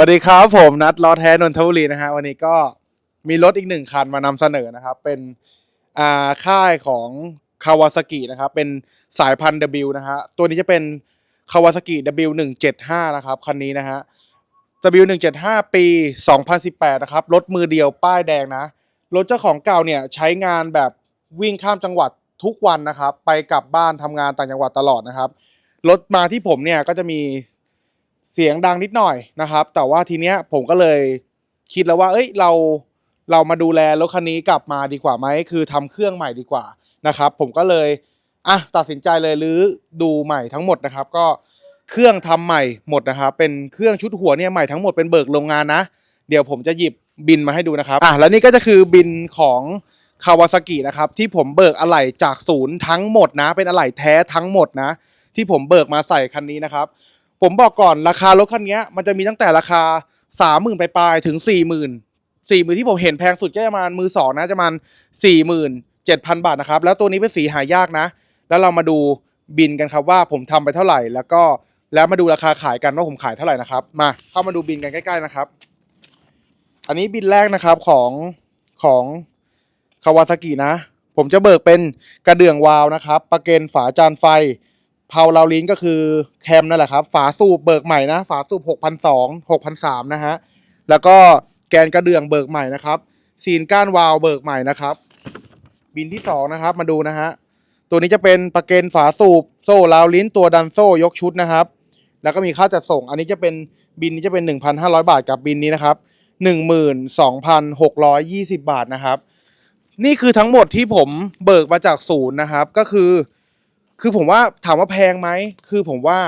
วัสดีครับผมนัดล้อแท้นนทบุรีนะฮะวันนี้ก็มีรถอีกหนึ่งคันมานำเสนอนะครับ เป็นอ่าค่ายของคาวาซากินะครับเป็นสายพันธุ์ W นะฮะตัวนี้จะเป็นคาวาซากิ W175 นะครับคันนี้นะฮะ W175 ปี 2018นะครับรถมือเดียวป้ายแดงนะรถเจ้าของเก่าเนี่ยใช้งานแบบวิ่งข้ามจังหวัดทุกวันนะครับ ไปกลับบ้านทำงานต่างจังหวัดตลอดนะครับรถมาที่ผมเนี่ยก็จะมี เสียงดังนิดหน่อยนะครับ แต่ว่าทีเนี้ยผมก็เลยคิดแล้วว่า เอ้ยเราเรามาดูแลรถคันนี้กลับมาดีกว่าไหมคือทำเครื่องใหม่ดีกว่านะครับ ผมก็เลยอะตัดสินใจเลยรื้อดูใหม่ทั้งหมดนะครับ ก็เครื่องทำใหม่หมดนะครับ เป็นเครื่องชุดหัวเนี่ยใหม่ทั้งหมดเป็นเบิกโรงงานนะ เดี๋ยวผมจะหยิบบินมาให้ดูนะครับอะแล้วนี่ก็จะคือบินของคาวาซากินะครับที่ผมเบิกอะไหล่จากศูนย์ทั้งหมดนะ เป็นอะไหล่แท้ทั้งหมดนะ ที่ผมเบิกมาใส่คันนี้นะครับ ผมบอกก่อนราคารถคันนี้มันจะมีตั้งแต่ราคาสามหมื่นปลายๆถึงสี่หมื่นสี่หมื่นที่ผมเห็นแพงสุดก็จะประมาณมือสองนะจะประมาณสี่หมื่นเจ็ดพันบาทนะครับแล้วตัวนี้เป็นสีหายากนะ แล้วเรามาดูบินกันครับว่าผมทำไปเท่าไหร่ แล้วก็แล้วมาดูราคาขายกันว่าผมขายเท่าไหร่นะครับ มาเข้ามาดูบินกันใกล้ๆนะครับ อันนี้บินแรกนะครับของของคาวาซากินะ ผมจะเบิกเป็นกระเดื่องวาล์วนะครับ ประเกนฝาจานไฟ เพาลาวลินก็คือแคมนั่นแหละครับ ฝาสูบเบิกใหม่นะ ฝาสูบ6,200 6,300นะฮะ แล้วก็แกนกระเดื่องเบิกใหม่นะครับซีนก้านวาล์วเบิกใหม่นะครับ บินที่สองนะครับ มาดูนะฮะ ตัวนี้จะเป็นประเกนฝาสูบโซ่ลาวลิ้นตัวดันโซ่ยกชุดนะครับ แล้วก็มีค่าจัดส่ง อันนี้จะเป็นบินนี้จะเป็น 1,500 บาทกับบินนี้นะครับ 12,620 บาทนะครับ นี่คือทั้งหมดที่ผมเบิกมาจากศูนย์นะครับ ก็คือ คือผมว่าถามว่าแพงไหมคือผมว่า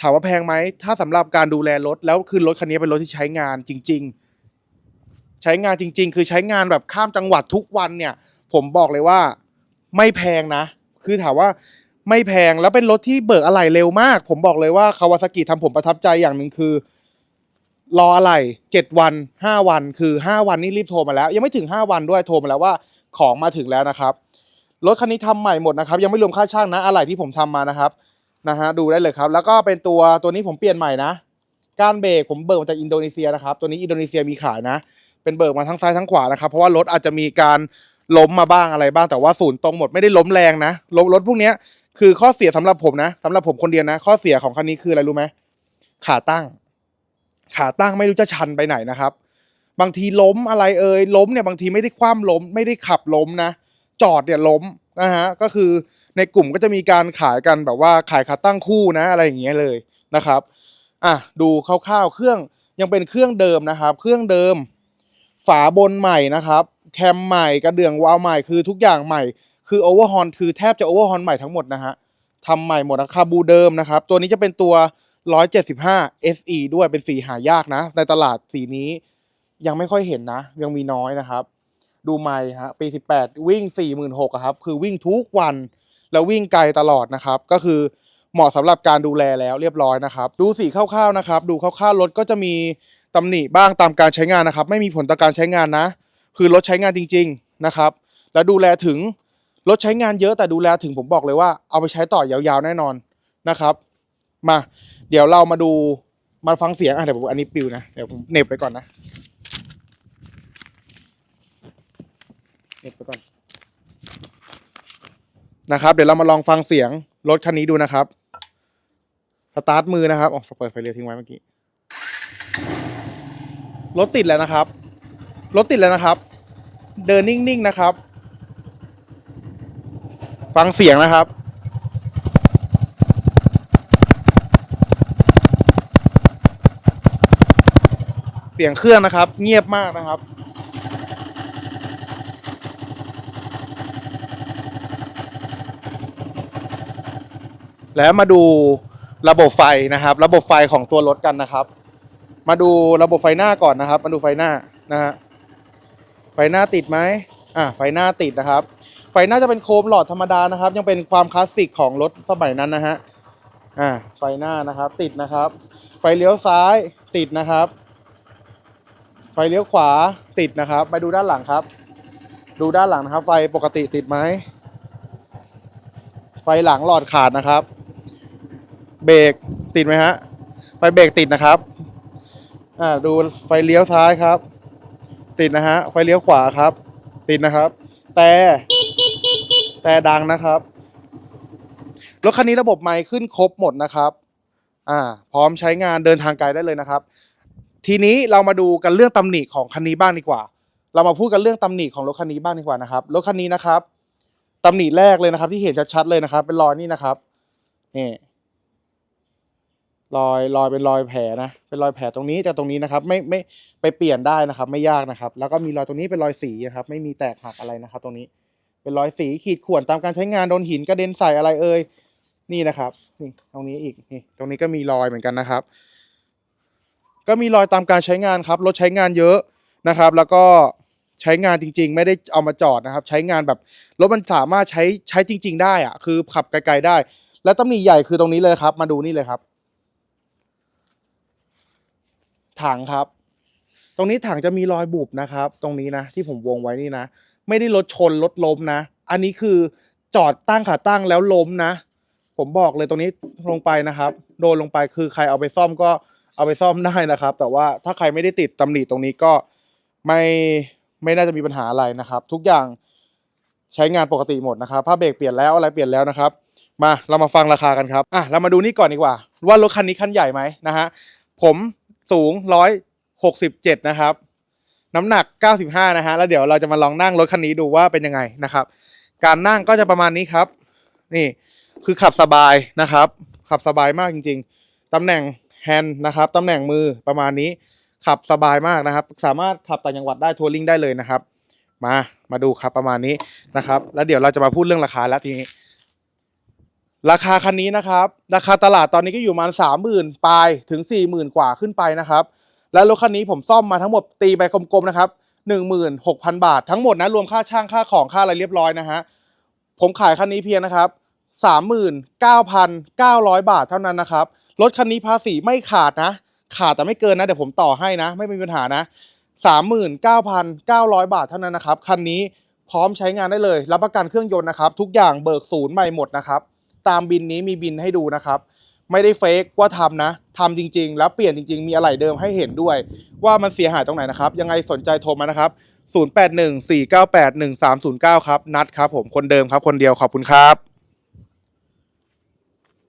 ถามว่าแพงไหมถ้าสำหรับการดูแลรถแล้วคือรถคันนี้เป็นรถที่ใช้งานจริง ๆ ใช้งานจริง ๆ คือใช้งานแบบข้ามจังหวัดทุกวันเนี่ย ผมบอกเลยว่า ไม่แพงนะ คือถามว่าไม่แพงแล้วเป็นรถที่เบิกอะไหล่เร็วมาก ผมบอกเลยว่าคาวาซากิทำผมประทับใจอย่างหนึ่งคือ รออะไหล่เจ็ดวันห้าวัน คือห้าวันนี่รีบโทรมาแล้ว ยังไม่ถึงห้าวันด้วยโทรมาแล้วว่า ของมาถึงแล้วนะครับ รถคันนี้ทำใหม่หมดนะครับ ยังไม่รวมค่าช่างนะอะไหล่ที่ผมทำมานะครับนะฮะดูได้เลยครับ แล้วก็เป็นตัวตัวนี้ผมเปลี่ยนใหม่นะก้านเบรกผมเบิกมาจากอินโดนีเซียนะครับ ตัวนี้อินโดนีเซียมีขายนะ เป็นเบิกมาทั้งซ้ายทั้งขวานะครับ เพราะว่ารถอาจจะมีการล้มมาบ้างอะไรบ้างแต่ว่าศูนย์ตรงหมดไม่ได้ล้มแรงนะรถรถพวกนี้คือข้อเสียสำหรับผมนะสำหรับผมคนเดียวนะ ข้อเสียของคันนี้คืออะไรรู้ไหมขาตั้ง ขาตั้งไม่รู้จะชันไปไหนนะครับ บางทีล้มอะไรเอ่ยล้มเนี่ยบางทีไม่ได้คว่ำล้ม ไม่ได้ขับล้มนะ จอดเนี่ยล้มนะฮะก็คือในกลุ่มก็จะมีการขายกันแบบว่าขายขาตั้งคู่นะอะไรอย่างเงี้ยเลยนะครับอะดูคร่าวๆเครื่องยังเป็นเครื่องเดิมนะครับ เครื่องเดิม ฝาบนใหม่นะครับ แคมใหม่กระเดื่องวาล์วใหม่คือทุกอย่างใหม่ คือโอเวอร์ฮอนคือแทบจะโอเวอร์ฮอนใหม่ทั้งหมดนะฮะทำใหม่หมดนะคาบูเดิมนะครับ ตัวนี้จะเป็นตัว 175 SE ด้วยเป็นสีหายากนะ ในตลาดสีนี้ยังไม่ค่อยเห็นนะ ยังมีน้อยนะครับ ดูไม่ฮะปี 18 วิ่ง 46,000ครับคือวิ่งทุกวันแล้ววิ่งไกลตลอดนะครับ ก็คือเหมาะสำหรับการดูแลแล้วเรียบร้อยนะครับ ดูสีคร่าวๆนะครับ ดูคร่าวๆรถก็จะมีตำหนิบ้างตามการใช้งานนะครับ ไม่มีผลต่อการใช้งานนะ คือรถใช้งานจริง ๆนะครับ แล้วดูแลถึงรถใช้งานเยอะแต่ดูแลถึงผมบอกเลยว่าเอาไปใช้ต่อยาวๆแน่นอนนะครับ มา เดี๋ยวเรามาดูมาฟังเสียงอะเดี๋ยวผมอันนี้ปิวนะเดี๋ยวผมเน็บไปก่อนนะ เหน็บไปก่อนนะครับ เดี๋ยวเรามาลองฟังเสียงรถคันนี้ดูนะครับ สตาร์ทมือนะครับอ๋อเปิดไฟเรียวทิ้งไว้เมื่อกี้ รถติดแล้วนะครับ รถติดแล้วนะครับ เดินนิ่งๆนะครับ ฟังเสียงนะครับเสียงเครื่องนะครับ เงียบมากนะครับ แล้วมาดูระบบไฟนะครับ ระบบไฟของตัวรถกันนะครับ มาดูระบบไฟหน้าก่อนนะครับ มาดูไฟหน้านะฮะไฟหน้าติดไหมอะไฟหน้าติดนะครับ ไฟหน้าจะเป็นโคมหลอดธรรมดานะครับ ยังเป็นความคลาสสิกของรถสมัยนั้นนะฮะอ่าไฟหน้านะครับ ติดนะครับ ไฟเลี้ยวซ้ายติดนะครับ ไฟเลี้ยวขวาติดนะครับ ไปดูด้านหลังครับ ดูด้านหลังนะครับ ไฟปกติติดไหมไฟหลังหลอดขาดนะครับ เบรกติดไหมฮะ ไฟเบรกติดนะครับ อ่าดูไฟเลี้ยวซ้ายครับ ติดนะฮะ ไฟเลี้ยวขวาครับ ติดนะครับ แต่แต่ดังนะครับ รถคันนี้ระบบไมค์ขึ้นครบหมดนะครับ อ่า พร้อมใช้งานเดินทางไกลได้เลยนะครับ ทีนี้เรามาดูกันเรื่องตำหนิของคันนี้บ้างดีกว่า เรามาพูดกันเรื่องตำหนิของรถคันนี้บ้างดีกว่านะครับ รถคันนี้นะครับตำหนิแรกเลยนะครับ ที่เห็นชัดๆเลยนะครับ เป็นรอยนี่นะครับนี่ รอยรอยเป็นรอยแผลนะเป็นรอยแผลตรงนี้จากตรงนี้นะครับไม่ไม่ไปเปลี่ยนได้นะครับ ไม่ยากนะครับ แล้วก็มีรอยตรงนี้เป็นรอยสีครับ ไม่มีแตกหักอะไรนะครับ ตรงนี้เป็นรอยสีขีดข่วนตามการใช้งานโดนหินกระเด็นใส่อะไรเอ่ยนี่นะครับนี่ตรงนี้อีกนี่ตรงนี้ก็มีรอยเหมือนกันนะครับ ก็มีรอยตามการใช้งานครับรถใช้งานเยอะนะครับ แล้วก็ใช้งานจริง ๆ ไม่ได้เอามาจอดนะครับ ใช้งานแบบรถมันสามารถใช้ใช้จริง ๆ ได้อะคือขับไกลๆได้ แล้วตำหนิใหญ่คือตรงนี้เลยครับ มาดูนี่เลยครับ ถังครับ ตรงนี้ถังจะมีรอยบุบนะครับ ตรงนี้นะที่ผมวงไว้นี่นะ ไม่ได้รถชนรถล้มนะ อันนี้คือจอดตั้งขาตั้งแล้วล้มนะ ผมบอกเลยตรงนี้ลงไปนะครับ โดนลงไปคือใครเอาไปซ่อมก็เอาไปซ่อมได้นะครับ แต่ว่าถ้าใครไม่ได้ติดตำหนิตรงนี้ก็ไม่ไม่น่าจะมีปัญหาอะไรนะครับ ทุกอย่างใช้งานปกติหมดนะครับผ้าเบรกเปลี่ยนแล้วอะไรเปลี่ยนแล้วนะครับ มาเรามาฟังราคากันครับอะเรามาดูนี่ก่อนดีกว่า ว่ารถคันนี้คันใหญ่ไหมนะฮะผม สูงร้อยหกสิบเจ็ดนะครับ น้ำหนัก95นะฮะแล้วเดี๋ยวเราจะมาลองนั่งรถคันนี้ดูว่าเป็นยังไงนะครับ การนั่งก็จะประมาณนี้ครับ นี่คือขับสบายนะครับ ขับสบายมากจริง ๆตำแหน่งแฮนด์นะครับตำแหน่งมือประมาณนี้ขับสบายมากนะครับ สามารถขับต่างจังหวัดได้ทัวริงได้เลยนะครับ มามาดูครับประมาณนี้นะครับ แล้วเดี๋ยวเราจะมาพูดเรื่องราคาแล้วทีนี้ ราคาคันนี้นะครับ ราคาตลาดตอนนี้ก็อยู่ประมาณสามหมื่นปลายถึงสี่หมื่นกว่าขึ้นไปนะครับ และรถคันนี้ผมซ่อมมาทั้งหมดตีไปกลมๆนะครับหนึ่งหมื่นหกพันบาท ทั้งหมดนะรวมค่าช่างค่าของค่าอะไรเรียบร้อยนะฮะผมขายคันนี้เพียงนะครับสามหมื่นเก้าพันเก้าร้อยบาทเท่านั้นนะครับรถคันนี้ภาษีไม่ขาดนะ ขาดแต่ไม่เกินนะเดี๋ยวผมต่อให้นะ ไม่มีปัญหานะสามหมื่นเก้าพันเก้าร้อยบาทเท่านั้นนะครับคันนี้พร้อมใช้งานได้เลย รับประกันเครื่องยนต์นะครับ ทุกอย่างเบิกศูนย์ใหม่หมดนะครับ ตามบินนี้มีบินให้ดูนะครับ ไม่ได้เฟกว่าทำนะทำจริง ๆ แล้วเปลี่ยนจริง ๆ มีอะไรเดิมให้เห็นด้วย ว่ามันเสียหายตรงไหนนะครับ ยังไงสนใจโทรมานะครับ 0814981309 ครับ นัดครับผมคนเดิมครับคนเดียวขอบคุณครับ